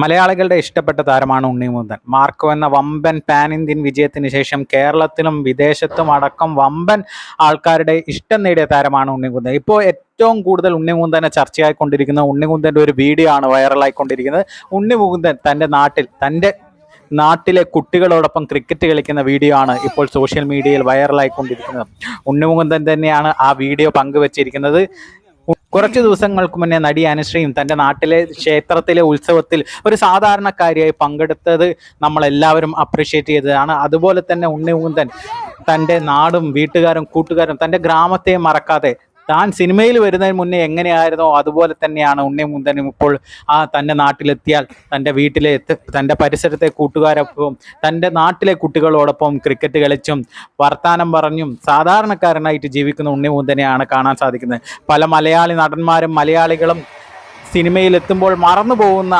മലയാളികളുടെ ഇഷ്ടപ്പെട്ട താരമാണ് ഉണ്ണിമുന്തൻ മാർക്കോ എന്ന വമ്പൻ പാൻ ഇന്ത്യൻ വിജയത്തിന് ശേഷം കേരളത്തിലും വിദേശത്തും അടക്കം വമ്പൻ ആൾക്കാരുടെ ഇഷ്ടം നേടിയ താരമാണ് ഉണ്ണിമുന്തൻ ഇപ്പോൾ ഏറ്റവും കൂടുതൽ ഉണ്ണിമുന്തനെ ചർച്ചയായിക്കൊണ്ടിരിക്കുന്ന ഉണ്ണിമുന്തന്റെ ഒരു വീഡിയോ ആണ് വൈറലായിക്കൊണ്ടിരിക്കുന്നത്. ഉണ്ണിമുകുന്ദൻ തന്റെ നാട്ടിൽ തന്റെ നാട്ടിലെ കുട്ടികളോടൊപ്പം ക്രിക്കറ്റ് കളിക്കുന്ന വീഡിയോ ആണ് ഇപ്പോൾ സോഷ്യൽ മീഡിയയിൽ വൈറലായിക്കൊണ്ടിരിക്കുന്നത്. ഉണ്ണിമുകുന്ദൻ തന്നെയാണ് ആ വീഡിയോ പങ്കുവച്ചിരിക്കുന്നത്. കുറച്ച് ദിവസങ്ങൾക്ക് മുന്നേ നടി അനുശ്രീയും തന്റെ നാട്ടിലെ ക്ഷേത്രത്തിലെ ഉത്സവത്തിൽ ഒരു സാധാരണക്കാരിയായി പങ്കെടുത്തത് നമ്മൾ എല്ലാവരും അപ്രിഷ്യേറ്റ് ചെയ്തതാണ്. അതുപോലെ തന്നെ ഉണ്ണി ഉണ്ണിമുകുന്ദൻ തന്റെ നാടും വീട്ടുകാരും കൂട്ടുകാരും തന്റെ ഗ്രാമത്തെ മറക്കാതെ താൻ സിനിമയിൽ വരുന്നതിന് മുന്നേ എങ്ങനെയായിരുന്നോ അതുപോലെ തന്നെയാണ് ഉണ്ണിമുന്തനും ഇപ്പോൾ ആ തന്റെ നാട്ടിലെത്തിയാൽ തന്റെ വീട്ടിലെ തന്റെ പരിസരത്തെ കൂട്ടുകാരൊപ്പം തന്റെ നാട്ടിലെ കുട്ടികളോടൊപ്പം ക്രിക്കറ്റ് കളിച്ചും വർത്തമാനം പറഞ്ഞും സാധാരണക്കാരനായിട്ട് ജീവിക്കുന്ന ഉണ്ണിമുന്തനെയാണ് കാണാൻ സാധിക്കുന്നത്. പല മലയാളി നടന്മാരും മലയാളികളും സിനിമയിൽ എത്തുമ്പോൾ മറന്നു പോകുന്ന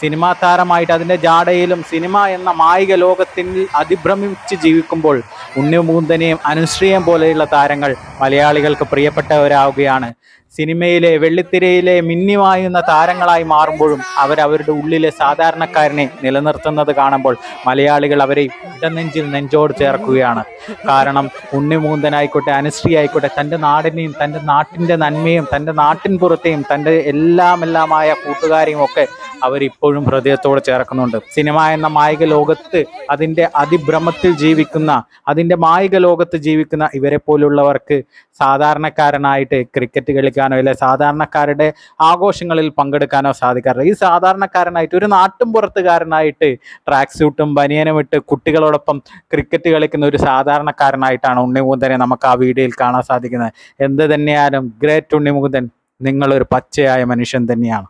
സിനിമാ താരമായിട്ട് അതിന്റെ ജാടയിലും സിനിമ എന്ന മായിക ലോകത്തിൽ അതിഭ്രമിച്ച് ജീവിക്കുമ്പോൾ ഉണ്ണിമുകുന്ദനെയും അനുശ്രീയം പോലെയുള്ള താരങ്ങൾ മലയാളികൾക്ക് പ്രിയപ്പെട്ടവരാവുകയാണ്. സിനിമയിലെ വെള്ളിത്തിരയിലെ മിന്നിമായുന്ന താരങ്ങളായി മാറുമ്പോഴും അവരവരുടെ ഉള്ളിലെ സാധാരണക്കാരനെ നിലനിർത്തുന്നത് കാണുമ്പോൾ മലയാളികൾ അവരെ ഇടനെഞ്ചിൽ നെഞ്ചോട് ചേർക്കുകയാണ്. കാരണം ഉണ്ണിമൂന്തനായിക്കോട്ടെ അനുശ്രീ ആയിക്കോട്ടെ തന്റെ നാടിനെയും തന്റെ നാട്ടിന്റെ നന്മയും തന്റെ നാട്ടിൻ പുറത്തെയും തന്റെ എല്ലാമെല്ലാമായ കൂട്ടുകാരെയും ഒക്കെ അവരിപ്പോഴും ഹൃദയത്തോട് ചേർക്കുന്നുണ്ട്. സിനിമ എന്ന മായിക ലോകത്ത് അതിന്റെ അതിഭ്രമത്തിൽ ജീവിക്കുന്ന അതിന്റെ മായിക ലോകത്ത് ജീവിക്കുന്ന ഇവരെ പോലുള്ളവർക്ക് സാധാരണക്കാരനായിട്ട് ക്രിക്കറ്റ് കളിക്കാനോ അല്ലെ സാധാരണക്കാരുടെ ആഘോഷങ്ങളിൽ പങ്കെടുക്കാനോ സാധിക്കാറില്ല. ഈ സാധാരണക്കാരനായിട്ട് ഒരു നാട്ടും പുറത്തുകാരനായിട്ട് ട്രാക്ക് സ്യൂട്ടും ബനിയനും ഇട്ട് കുട്ടികളോടൊപ്പം ക്രിക്കറ്റ് കളിക്കുന്ന ഒരു സാധാരണക്കാരനായിട്ടാണ് ഉണ്ണിമുകുന്ദനെ നമുക്ക് ആ വീഡിയോയിൽ കാണാൻ സാധിക്കുന്നത്. എന്ത് തന്നെയായാലും ഗ്രേറ്റ് ഉണ്ണിമുകുന്ദൻ നിങ്ങളൊരു പച്ചയായ മനുഷ്യൻ തന്നെയാണ്.